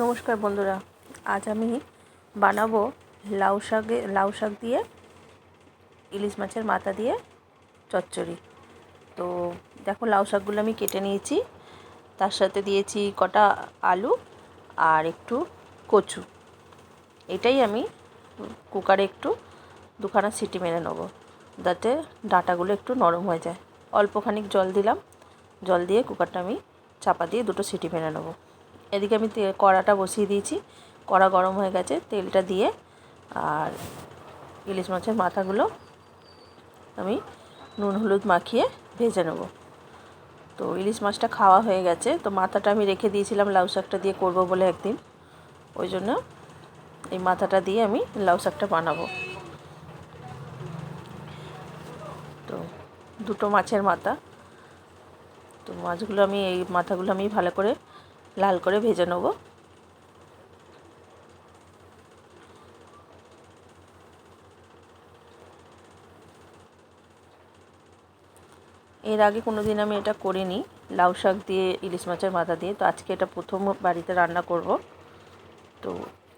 নমস্কার বন্ধুরা, আজ আমি বানাবো লাউ শাকে, লাউ শাক দিয়ে ইলিশ মাছের মাথা দিয়ে চচ্চড়ি। তো দেখো লাউ শাকগুলো আমি কেটে নিয়েছি, তার সাথে দিয়েছি কটা আলু আর একটু কচু। এটাই আমি কুকারে একটু দুখানা সিটি মেরে নেব, যাতে ডাঁটাগুলো একটু নরম হয়ে যায়। অল্পখানিক জল দিলাম, জল দিয়ে কুকারটা আমি চাপা দিয়ে দুটো সিটি মেরে নেব। এদিকে আমি কড়াটা বসিয়ে দিয়েছি। কড়া গরম হয়ে গেছে, তেলটা দিয়ে আর ইলিশ মাছের মাথাগুলো আমি নুন, হলুদ মাখিয়ে ভেজে নেব। তো ইলিশ মাছটা খাওয়া হয়ে গেছে। তো মাথাটা আমি রেখে দিয়েছিলাম, লাউ শাকটা দিয়ে করব বলে একদিন। ওই জন্য এই মাথাটা দিয়ে আমি লাউ শাকটা বানাবো। তো দুটো মাছের মাথা। তো মাছগুলো আমি, এই মাথাগুলো আমি ভালো করে লাল করে ভেজে নেব। এর আগে কোনো দিন আমি এটা করিনি, লাউ শাক দিয়ে, ইলিশ মাছের মাথা দিয়ে। তো আজকে এটা প্রথম বাড়িতে রান্না করব। তো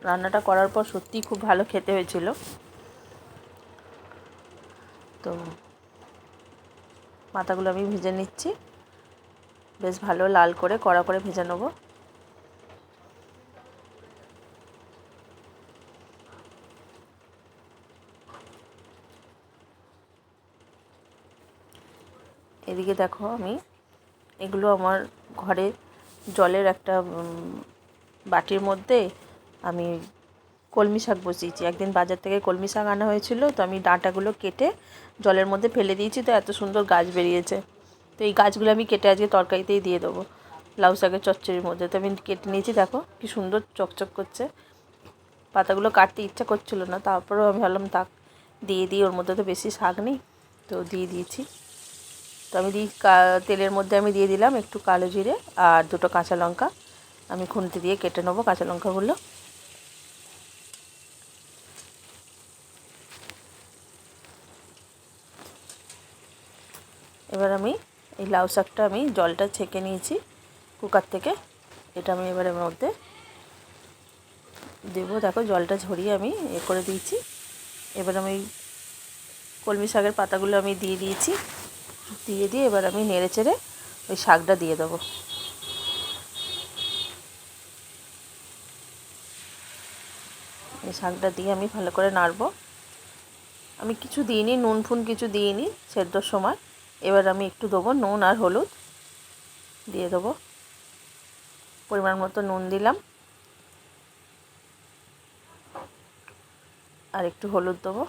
রান্নাটা করার পর সত্যিই খুব ভালো খেতে হয়েছিল। তো মাথাগুলো আমি ভেজে নিচ্ছি। বেশ ভালো লাল করে, কড়া করে ভেজে নেব। এদিকে দেখো আমি, এগুলো আমার ঘরে জলের একটা বাটির মধ্যে আমি কলমি শাক বসিয়েছি। একদিন বাজার থেকে কলমি শাক আনা হয়েছিল, তো আমি ডাঁটাগুলো কেটে জলের মধ্যে ফেলে দিয়েছি, তো এত সুন্দর গাছ বেরিয়েছে। তো এই গাছগুলো আমি কেটে আজকে তরকারিতেই দিয়ে দেবো, লাউ শাকের চচ্চড়ির মধ্যে। তো আমি কেটে নিয়েছি, দেখো কি সুন্দর চকচক করছে। পাতাগুলো কাটতে ইচ্ছা করছিল না, তারপরেও আমি ভাবলাম তাক দিয়ে দিই, ওর মধ্যে তো বেশি শাক নেই। তো দিয়ে দিয়েছি। তো আমি দিই তেলের মধ্যে আমি দিয়ে দিলাম একটু কালো জিরে আর দুটো কাঁচা লঙ্কা। আমি খুন্তি দিয়ে কেটে নেব কাঁচা লঙ্কাগুলো। এবার আমি এই লাউ শাকটা আমি জলটা ছেঁকে নিয়েছি কুকার থেকে। এটা আমি এবার মধ্যে দেবো। দেখো জলটা ঝরিয়ে আমি এ করে দিয়েছি। এবার আমি কলমি শাকের পাতাগুলো আমি দিয়ে দিয়েছি। দিয়ে দিয়ে এবার আমি নেড়ে চেড়ে ওই শাকটা দিয়ে দেবো। শাকটা দিয়ে আমি ভালো করে নাড়বো। আমি কিছু দিইনি, নুন ফুন কিছু দিইনি, সেদ্ধর সময়। এবার আমি একটু দেবো নুন আর হলুদ। দিয়ে দেবো। পরিমাণ মতো নুন দিলাম। আর একটু হলুদ দেবো।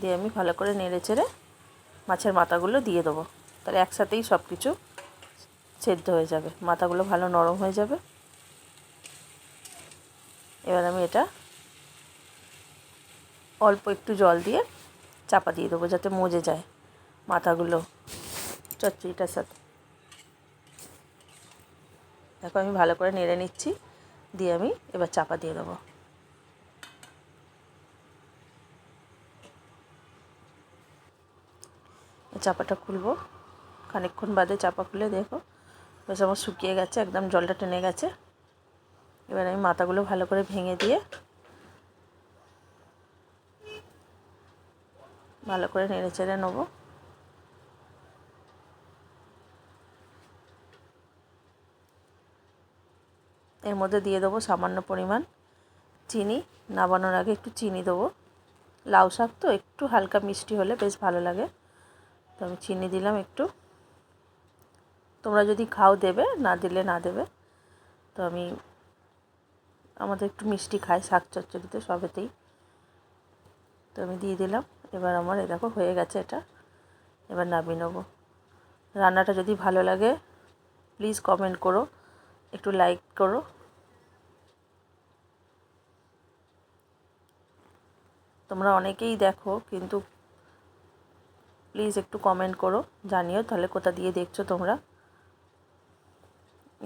দিয়ে আমি ভালো করে নেড়ে চেড়ে মাছের মাথাগুলো দিয়ে দেবো। তাহলে একসাথেই সব কিছু সেদ্ধ হয়ে যাবে। মাথাগুলো ভালো নরম হয়ে যাবে। এবার আমি এটা অল্প একটু জল দিয়ে চাপা দিয়ে দেবো যাতে মজে যায় মাথাগুলো চচ্চড়িটার সাথে। দেখো আমি ভালো করে নেড়ে নিচ্ছি, দিয়ে আমি এবার চাপা দিয়ে দেবো। চাপাটা খুলবো। খানিকক্ষণ বাদে চাপা খুলে দেখো। বেশ আমার শুকিয়ে গেছে, একদম জলটা টেনে গেছে। এবার আমি মাথাগুলো ভালো করে ভেঙে দিয়ে ভালো করে নেড়ে চেড়ে নেব। এর মধ্যে দিয়ে দেবো সামান্য পরিমাণ চিনি। নাবানোর আগে একটু চিনি দেবো। লাউ শাক তো একটু হালকা মিষ্টি হলে বেশ ভালো লাগে। তো আমি চিনি দিলাম একটু। তোমরা যদি খাও দেবে, না দিলে না দেবে। তো আমি, আমাদের একটু মিষ্টি খাই শাক চচ্চড়িতে সবেতেই। তো আমি দিয়ে দিলাম। এবার আমার এ দেখো, হয়ে গেছে এটা। এবার নামিয়ে নেব। রান্নাটা যদি ভালো লাগে প্লিজ কমেন্ট করো, একটু লাইক করো। তোমরা অনেকেই দেখো, কিন্তু প্লিজ একটু কমেন্ট করো, জানিও তাহলে কোথা দিয়ে দেখছ তোমরা।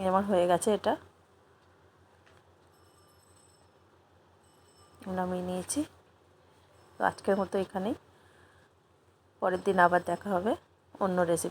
আমার হয়ে গেছে এটা। নামিয়ে নিয়েছি। তো আজকের মতো এখানেই। পরের দিন আবার দেখা হবে, অন্য রেসিপি